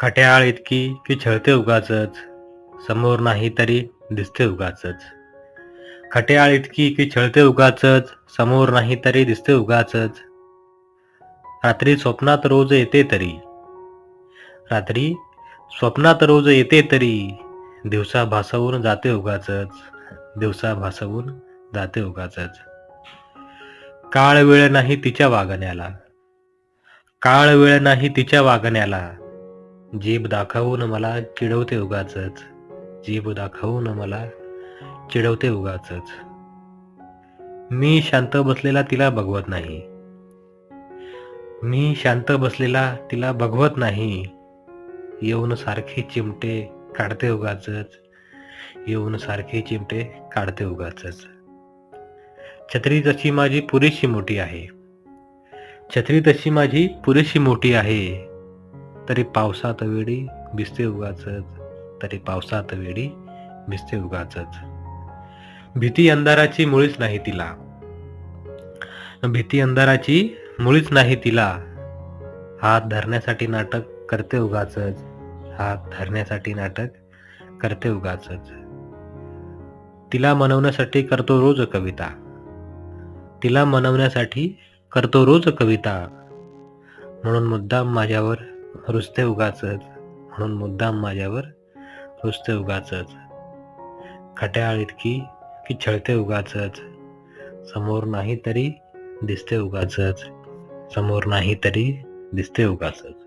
खट्याळ इतकी की छळते उगाचच. समोर नाही तरी दिसते उगाचच. खट्याळ इतकी की छळते उगाचच समोर नाही तरी दिसते उगाचच. रात्री स्वप्नात रोज येते तरी. रात्री स्वप्नात रोज येते तरी. दिवसा भासवून जाते उगाचच. दिवसा भासवून जाते उगाचच. काळ वेळ नाही तिच्या वागण्याला. काळ वेळ नाही तिच्या वागण्याला. जीभ दाखवून मला चिडवते उगाचच. जीभ दाखवून मला चिडवते उगाचच. मी शांत बसलेला तिला बघवत नाही. मी शांत बसलेला तिला बघवत नाही. येऊन सारखे चिमटे काढते उगाचच. येऊन सारखे चिमटे काढते उगाचच. छत्री तशी माझी पुरेशी मोठी आहे. छत्री तशी माझी पुरेशी मोठी आहे. तरी पावसात वेळी भिजते उगाचच तरी पावसात वेळी भिजते उगाचच. भीती अंधाराची मुळीच नाही तिला. भीती अंधाराची मुळीच नाही तिला. हात धरण्यासाठी नाटक करते उगाचच हात धरण्यासाठी नाटक करते उगाचच. तिला मनवण्यासाठी करतो रोज कविता. तिला मनवण्यासाठी करतो रोज कविता. म्हणून मुद्दाम माझ्यावर रुसते उगाचच. म्हणून मुद्दाम माझ्यावर रुसते उगाचच. खट्याळ इतकी की छळते उगाचच. समोर नाही तरी दिसते उगाचच. समोर नाही तरी दिसते उगाचच.